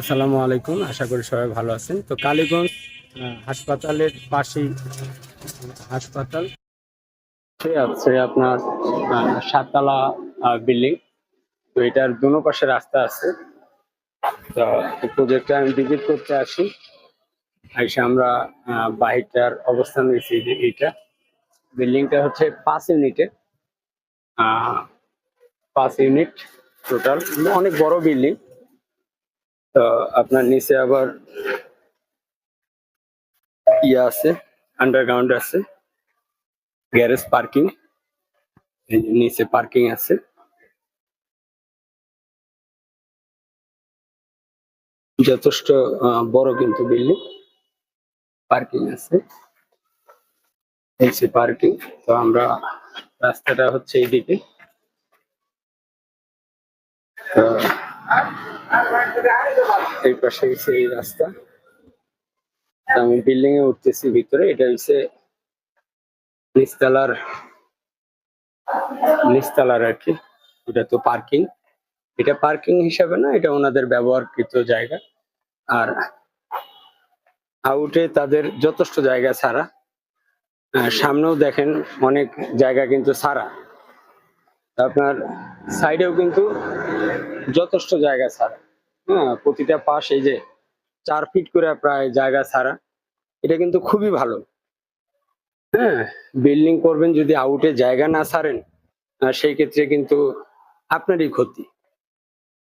আসসালামু আলাইকুম। আশা করি সবাই ভালো আছেন। তো কালীগঞ্জ হাসপাতালের পাশেই হাসপাতাল। আছে আপনার সাততলা বিল্ডিং। তো এটার দুনো পাশে রাস্তা আছে। তো প্রজেক্টটা আমি ভিজিট করতে আসি। এসে আমরা বাহিরটার অবস্থান নিয়েছি যে এইটা। বিল্ডিংটা হচ্ছে পাঁচ ইউনিটের পাঁচ ইউনিট টোটাল। অনেক বড় বিল্ডিং। আপনার নিচে আবার ইয়ে আছে আন্ডারগ্রাউন্ড আছে গ্যারেজ পার্কিং নিচে পার্কিং আছে। যথেষ্ট বড় কিন্তু বিল্ডিং পার্কিং আছে। সে পার্কিং তো আমরা রাস্তাটা হচ্ছে এইদিকে। এই পাশে হচ্ছে এই রাস্তা। আমি বিল্ডিং এ উঠতেছি ভিতরে, এটা হচ্ছে নিচতলার নিচতলার আর কি। এটা তো পার্কিং এটা পার্কিং হিসাবে না, এটা ওনাদের ব্যবহারকৃত জায়গা। আর আউটে তাদের যথেষ্ট জায়গা ছাড়া। সামনেও দেখেন অনেক জায়গা কিন্তু ছাড়া। আপনার সাইডেও কিন্তু যথেষ্ট জায়গা ছাড়া হ্যাঁ প্রতিটা পাশ এই যে চার ফিট করে প্রায় জায়গা ছাড়া, এটা কিন্তু খুবই ভালো। হ্যাঁ বিল্ডিং করবেন যদি আউটে জায়গা না ছাড়েন সেই ক্ষেত্রে কিন্তু আপনারই ক্ষতি।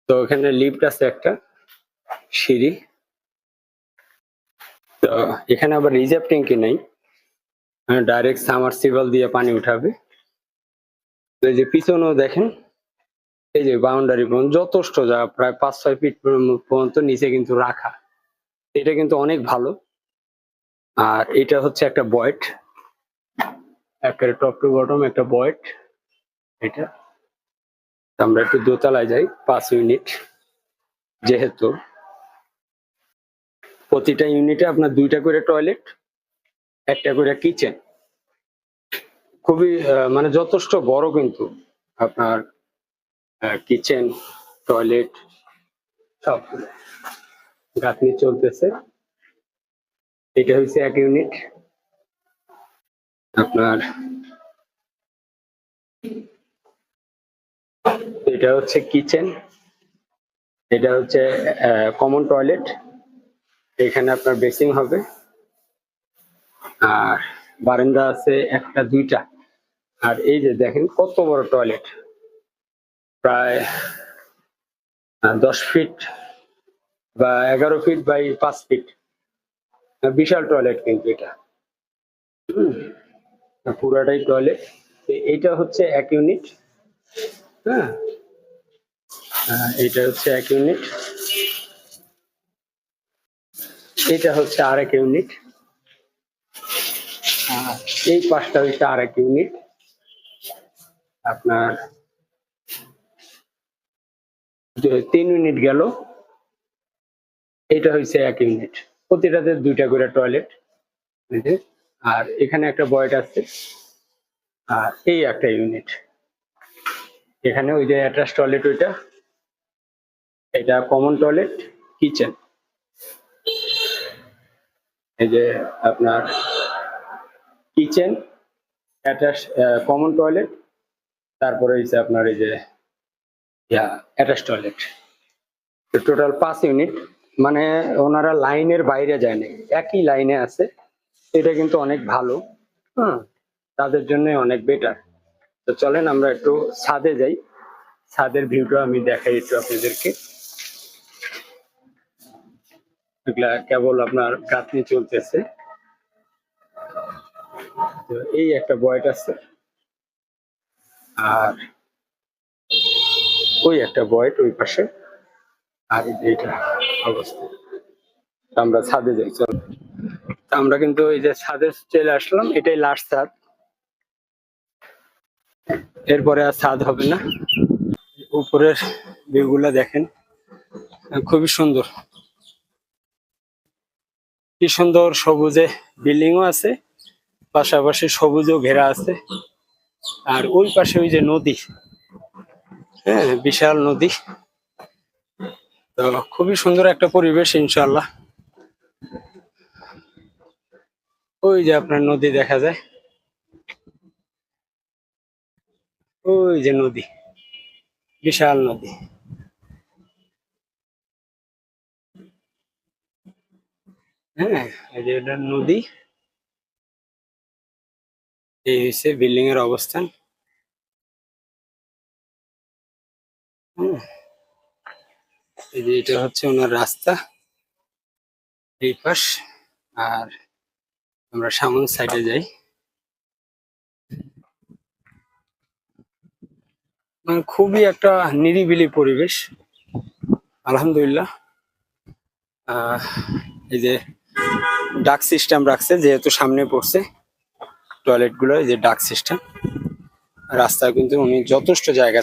তো এখানে লিফট আছে একটা, সিঁড়ি। তো এখানে আবার রিজার্ভ ট্যাঙ্কি নেই? ডাইরেক্ট সামারসিবল দিয়ে পানি উঠাবে। এই যে পিছনেও দেখেন, এই যে বাউন্ডারি পর্যন্ত যথেষ্ট যা প্রায় পাঁচ, ছয় ফিট পর্যন্ত নিচে কিন্তু রাখা। এটা কিন্তু অনেক ভালো। আর এটা হচ্ছে একটা বয়েট। একটা টপ টু বটম একটা বয়েট। এটা। আমরা একটু দোতলায় যাই, পাঁচ ইউনিট যেহেতু প্রতিটা ইউনিটে আপনার দুইটা করে টয়লেট একটা করে কিচেন খুবই মানে যথেষ্ট বড় কিন্তু আপনার কিচেন টয়লেট সব গাঁথনি চলতেছে। এটা হচ্ছে এক ইউনিট আপনার, এটা হচ্ছে কিচেন এটা হচ্ছে কমন টয়লেট এখানে আপনার বেসিং হবে। আর বারান্দা আছে একটা, দুইটা। আর এই যে দেখেন কত বড় টয়লেট প্রায় দশ ফিট বা এগারো ফিট বাই পাঁচ ফিট বিশাল টয়লেট কিন্তু এটা। পুরাটাই টয়লেট এইটা হচ্ছে এক ইউনিট হ্যাঁ। এটা হচ্ছে এক ইউনিট এটা হচ্ছে আরেক ইউনিট এই পাশটা হচ্ছে আরেক ইউনিট আপনার তিন ইউনিট গেল। এটা হচ্ছে এক ইউনিট প্রতিটাতে দুইটা করে টয়লেট আর এখানে একটা বয়েট আছে। আর এই একটা ইউনিট এখানে ওই যে অ্যাটাচ টয়লেট ওইটা। এটা কমন টয়লেট কিচেন এই যে আপনার কিচেন, অ্যাটাচ কমন টয়লেট তারপরে হচ্ছে আপনার এই যে, ইয়া, অ্যাটাচ টয়লেট টোটাল পাঁচ ইউনিট মানে ওনারা লাইনের বাইরে যায় না একই লাইনে আছে। এটা কিন্তু অনেক ভালো হ্যাঁ তাদের জন্য অনেক বেটার তো চলেন আমরা একটু ছাদে যাই। ছাদের ভিউটা আমি দেখাই একটু আপনাদেরকে। এগুলা কেবল আপনার গাঁথনি চলতেছে। তো এই একটা বয়েট আছে। আর ওই একটা বয়েট ওই পাশে। আর এই এইটা অবস্থা। আমরা ছাদে যাই, চল। আমরা কিন্তু এই যে ছাদে চলে আসলাম, এটাই লাস্ট ছাদ। এরপরে আর ছাদ হবে না। উপরের ভিউগুলা দেখেন, খুবই সুন্দর। কি সুন্দর সবুজে বিল্ডিংও আছে। পাশাপাশি সবুজও ঘেরা আছে। আর ওই পাশে ওই যে নদী হ্যাঁ বিশাল নদী। তো খুবই সুন্দর একটা পরিবেশ ইনশাল্লাহ ওই যে আপনার নদী দেখা যায়। ওই যে নদী, বিশাল নদী। হ্যাঁ এই যে এটা নদী। এই হচ্ছে বিল্ডিং এর অবস্থান। এই যে এটা হচ্ছে ওনার রাস্তা। এই পাশ। আর আমরা সামন সাইডে যাই। মানে খুবই একটা নিরিবিলি পরিবেশ। আলহামদুলিল্লাহ। এই যে ডাক সিস্টেম রাখছে, যেহেতু সামনে পড়ছে। টয়লেটগুলো এই যে ডাক সিস্টেম রাস্তা কিন্তু উনি যথেষ্ট জায়গা